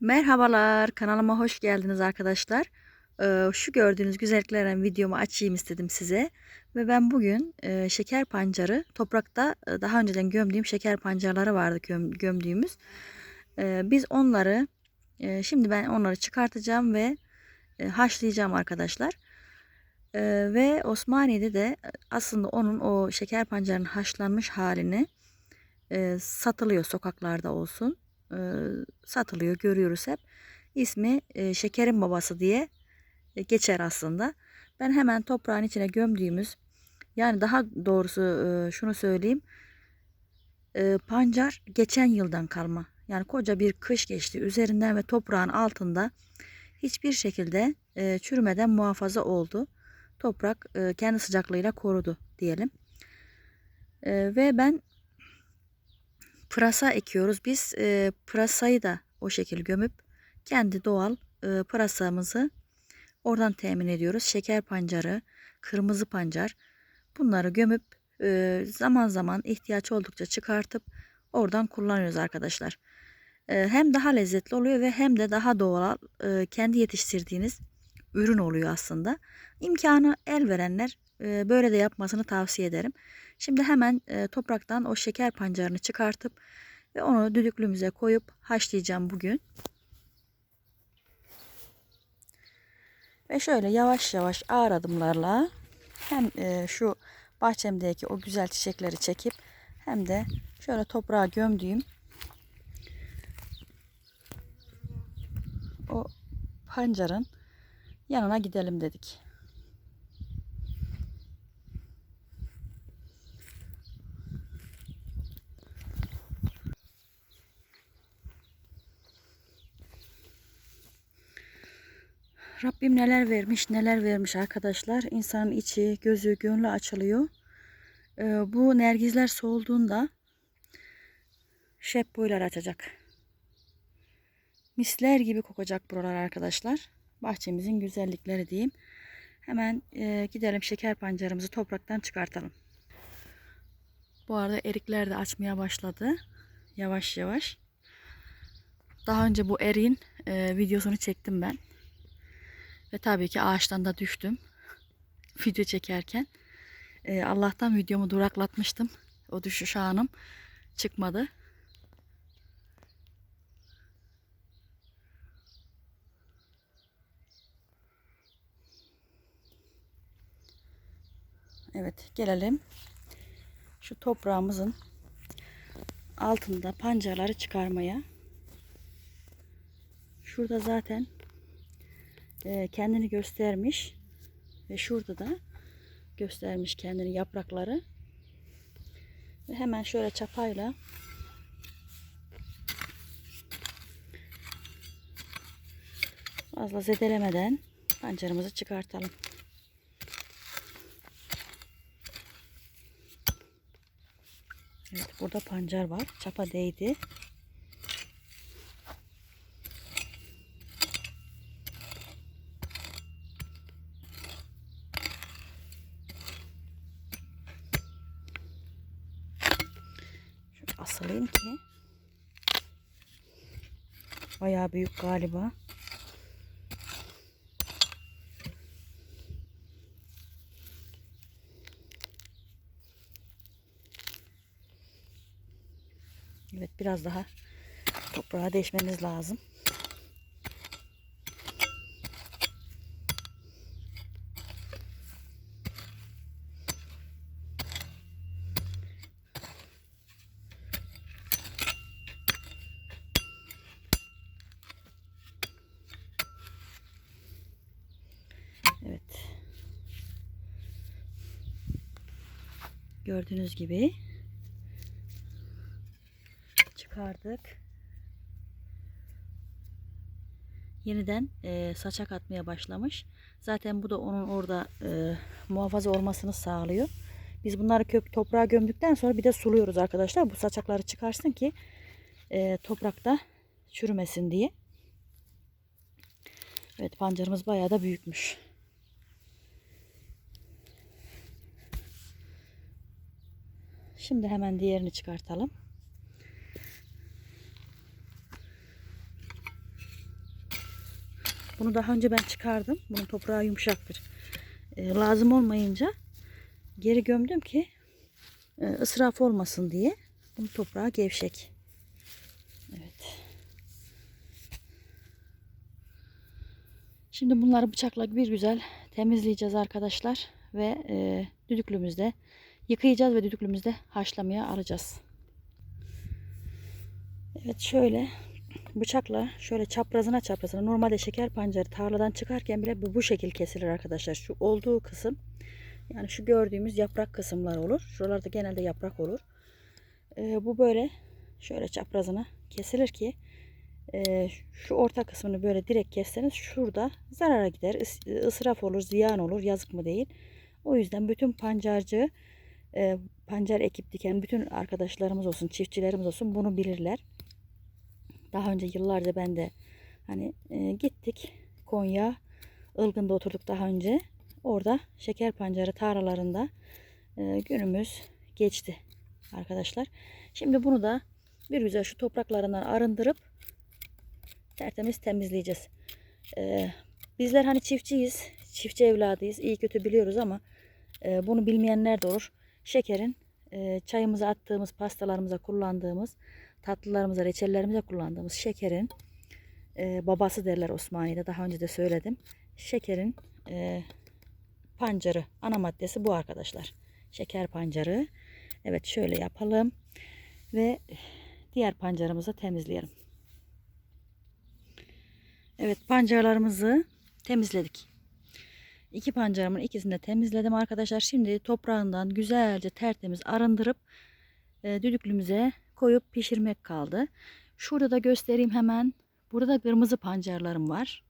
Merhabalar, kanalıma hoş geldiniz arkadaşlar. Ee, şu gördüğünüz güzelliklerden videomu açayım istedim size. Ve ben bugün e, şeker pancarı, toprakta e, daha önceden gömdüğüm şeker pancarları vardı göm, gömdüğümüz. Ee, biz onları, e, şimdi ben onları çıkartacağım ve haşlayacağım arkadaşlar. Ee, ve Osmaniye'de de aslında onun o şeker pancarının haşlanmış halini satılıyor sokaklarda olsun satılıyor görüyoruz hep. İsmi şekerin babası diye geçer aslında. Ben hemen toprağın içine gömdüğümüz yani daha doğrusu şunu söyleyeyim. Pancar geçen yıldan kalma. Yani koca bir kış geçti üzerinden ve toprağın altında hiçbir şekilde e, çürümeden muhafaza oldu. Toprak kendi sıcaklığıyla korudu diyelim. Ve ben pırasa ekiyoruz. Biz e, pırasayı da o şekil gömüp kendi doğal e, pırasamızı oradan temin ediyoruz. Şeker pancarı, kırmızı pancar bunları gömüp e, zaman zaman ihtiyaç oldukça çıkartıp oradan kullanıyoruz arkadaşlar. E, hem daha lezzetli oluyor ve hem de daha doğal e, kendi yetiştirdiğiniz ürün oluyor aslında. İmkanı el verenler e, böyle de yapmasını tavsiye ederim. Şimdi hemen topraktan o şeker pancarını çıkartıp ve onu düdüklümüze koyup haşlayacağım bugün. Ve şöyle yavaş yavaş ağır adımlarla hem şu bahçemdeki o güzel çiçekleri çekip hem de şöyle toprağa gömdüğüm o pancarın yanına gidelim dedik. Rabbim neler vermiş neler vermiş arkadaşlar. İnsanın içi, gözü, gönlü açılıyor. Ee, bu nergizler soğuduğunda şep boylar açacak. Misler gibi kokacak buralar arkadaşlar. Bahçemizin güzellikleri diyeyim. Hemen e, gidelim şeker pancarımızı topraktan çıkartalım. Bu arada erikler de açmaya başladı. Yavaş yavaş. Daha önce bu eriğin e, videosunu çektim ben. Ve tabii ki ağaçtan da düştüm. Video çekerken. Ee, Allah'tan videomu duraklatmıştım. O düşüş anım çıkmadı. Evet gelelim. Şu toprağımızın altında pancarları çıkarmaya. Şurada zaten e, kendini göstermiş ve şurada da göstermiş kendini yaprakları ve hemen şöyle çapayla fazla zedelemeden pancarımızı çıkartalım. Evet burada pancar var. Çapa değdi. Asılayım ki. Bayağı büyük galiba. Evet biraz daha toprağa değişmeniz lazım. Evet. Gördüğünüz gibi çıkardık. Yeniden e, saçak atmaya başlamış. Zaten bu da onun orada e, muhafaza olmasını sağlıyor. Biz bunları kök toprağa gömdükten sonra bir de suluyoruz arkadaşlar. Bu saçakları çıkarsın ki e, toprakta çürümesin diye. Evet pancarımız bayağı da büyükmüş. Şimdi hemen diğerini çıkartalım. Bunu daha önce ben çıkardım. Bunun toprağı yumuşaktır. E, lazım olmayınca geri gömdüm ki e, ısraf olmasın diye. Bunun toprağı gevşek. Evet. Şimdi bunları bıçakla bir güzel temizleyeceğiz arkadaşlar. Ve e, düdüklümüzde yıkayacağız ve düdüklümüzde haşlamaya alacağız. Evet şöyle bıçakla şöyle çaprazına çaprazına normalde şeker pancarı tarladan çıkarken bile bu, bu şekil kesilir arkadaşlar. Şu olduğu kısım yani şu gördüğümüz yaprak kısımlar olur. Şuralarda genelde yaprak olur. Ee, bu böyle şöyle çaprazına kesilir ki e, şu orta kısmını böyle direkt kesseniz şurada zarara gider. Is- ısraf olur, ziyan olur. Yazık mı değil. O yüzden bütün pancarcı e, pancar ekip diken bütün arkadaşlarımız olsun, çiftçilerimiz olsun bunu bilirler. Daha önce yıllarca ben de hani e, gittik Konya Ilgın'da oturduk daha önce. Orada şeker pancarı tarlalarında e, günümüz geçti arkadaşlar. Şimdi bunu da bir güzel şu topraklarından arındırıp tertemiz temizleyeceğiz. E, bizler hani çiftçiyiz, çiftçi evladıyız, iyi kötü biliyoruz ama e, bunu bilmeyenler de olur. Şekerin e, çayımıza attığımız, pastalarımıza kullandığımız tatlılarımıza, reçellerimize kullandığımız şekerin e, babası derler Osmaniye'de. Daha önce de söyledim. Şekerin e, pancarı, ana maddesi bu arkadaşlar. Şeker pancarı. Evet şöyle yapalım. Ve diğer pancarımızı temizleyelim. Evet pancarlarımızı temizledik. İki pancarımın ikisini de temizledim arkadaşlar. Şimdi toprağından güzelce tertemiz arındırıp e, düdüklümüze koyup pişirmek kaldı. Şurada da göstereyim hemen. Burada kırmızı pancarlarım var.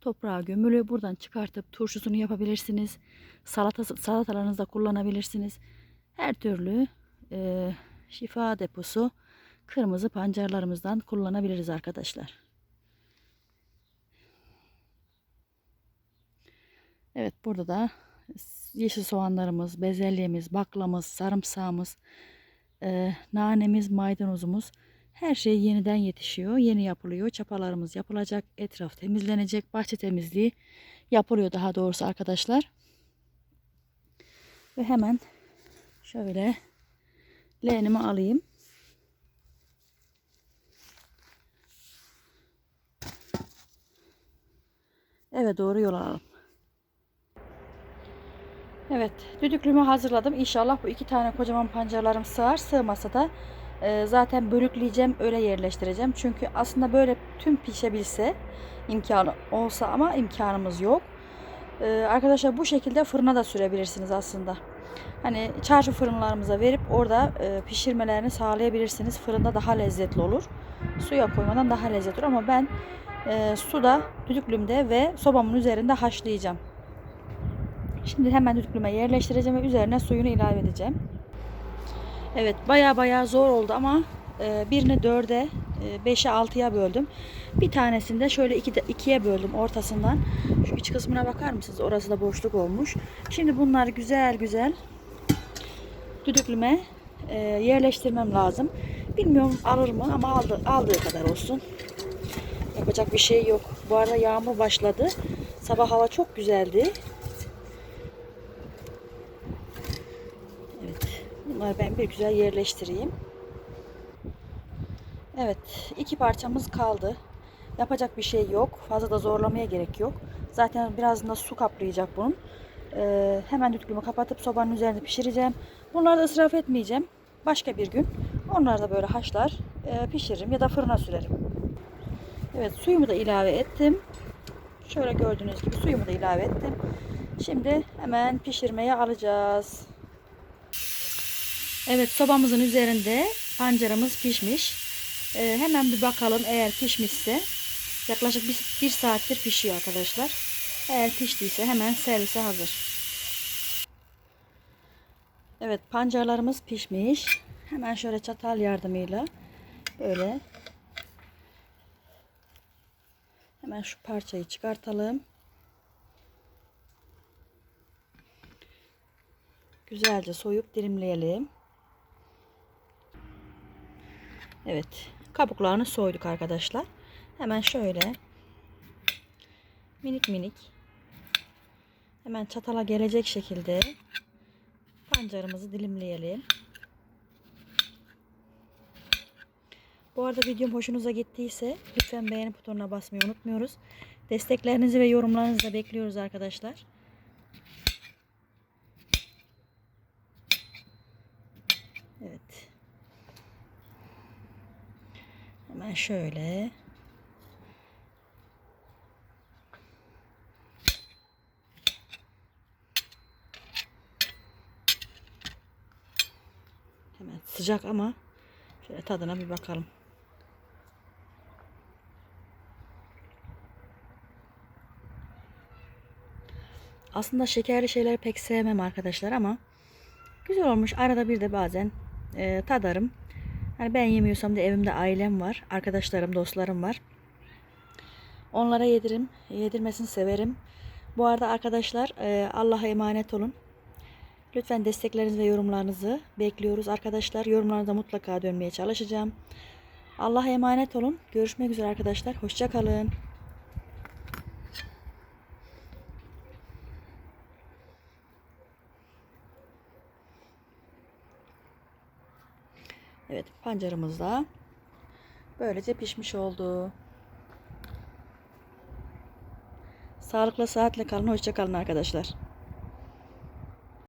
Toprağa gömülü. Buradan çıkartıp turşusunu yapabilirsiniz. Salata, salatalarınızda kullanabilirsiniz. Her türlü e, şifa deposu kırmızı pancarlarımızdan kullanabiliriz arkadaşlar. Evet burada da yeşil soğanlarımız, bezelyemiz, baklamız, sarımsağımız, e, nanemiz, maydanozumuz her şey yeniden yetişiyor. Yeni yapılıyor. Çapalarımız yapılacak. Etraf temizlenecek. Bahçe temizliği yapılıyor daha doğrusu arkadaşlar. Ve hemen şöyle leğenimi alayım. Eve doğru yol alalım. Evet, düdüklümü hazırladım. İnşallah bu iki tane kocaman pancarlarım sığar. Sığmasa da e, zaten bölükleyeceğim, öyle yerleştireceğim. Çünkü aslında böyle tüm pişebilse imkanı olsa ama imkanımız yok. E, arkadaşlar bu şekilde fırına da sürebilirsiniz aslında. Hani çarşı fırınlarımıza verip orada e, pişirmelerini sağlayabilirsiniz. Fırında daha lezzetli olur. Suya koymadan daha lezzetli olur ama ben e, suda, düdüklümde ve sobamın üzerinde haşlayacağım. Şimdi hemen düdüklüme yerleştireceğim ve üzerine suyunu ilave edeceğim. Evet baya baya zor oldu ama e, birini 4'e, 5'e 6'ya böldüm. Bir tanesini de şöyle 2'ye böldüm ortasından. Şu iç kısmına bakar mısınız? Orası da boşluk olmuş. Şimdi bunları güzel güzel düdüklüme e, yerleştirmem lazım. Bilmiyorum alır mı ama aldı, aldığı kadar olsun. Yapacak bir şey yok. Bu arada yağmur başladı. Sabah hava çok güzeldi. Bunları ben bir güzel yerleştireyim. Evet, iki parçamız kaldı. Yapacak bir şey yok. Fazla da zorlamaya gerek yok. Zaten biraz da su kaplayacak bunun. Ee, hemen düdüklümü kapatıp sobanın üzerinde pişireceğim. Bunları da ısraf etmeyeceğim. Başka bir gün onları da böyle haşlar e, pişiririm ya da fırına sürerim. Evet suyumu da ilave ettim. Şöyle gördüğünüz gibi suyumu da ilave ettim. Şimdi hemen pişirmeye alacağız. Evet sobamızın üzerinde pancarımız pişmiş. Ee, hemen bir bakalım eğer pişmişse. Yaklaşık bir, bir saattir pişiyor arkadaşlar. Eğer piştiyse hemen servise hazır. Evet pancarlarımız pişmiş. Hemen şöyle çatal yardımıyla böyle hemen şu parçayı çıkartalım. Güzelce soyup dilimleyelim. Evet. Kabuklarını soyduk arkadaşlar. Hemen şöyle minik minik hemen çatala gelecek şekilde pancarımızı dilimleyelim. Bu arada videom hoşunuza gittiyse lütfen beğeni butonuna basmayı unutmuyoruz. Desteklerinizi ve yorumlarınızı da bekliyoruz arkadaşlar. Evet. Hemen şöyle. Hemen sıcak ama şöyle tadına bir bakalım. Aslında şekerli şeyleri pek sevmem arkadaşlar ama güzel olmuş. Arada bir de bazen e, tadarım. Hani ben yemiyorsam da evimde ailem var, arkadaşlarım, dostlarım var. Onlara yedirim, yedirmesini severim. Bu arada arkadaşlar e, Allah'a emanet olun. Lütfen desteklerinizi ve yorumlarınızı bekliyoruz arkadaşlar. Yorumlarınıza mutlaka dönmeye çalışacağım. Allah'a emanet olun. Görüşmek üzere arkadaşlar. Hoşçakalın. Evet pancarımız da böylece pişmiş oldu. Sağlıkla saatle kalın. Hoşça kalın arkadaşlar.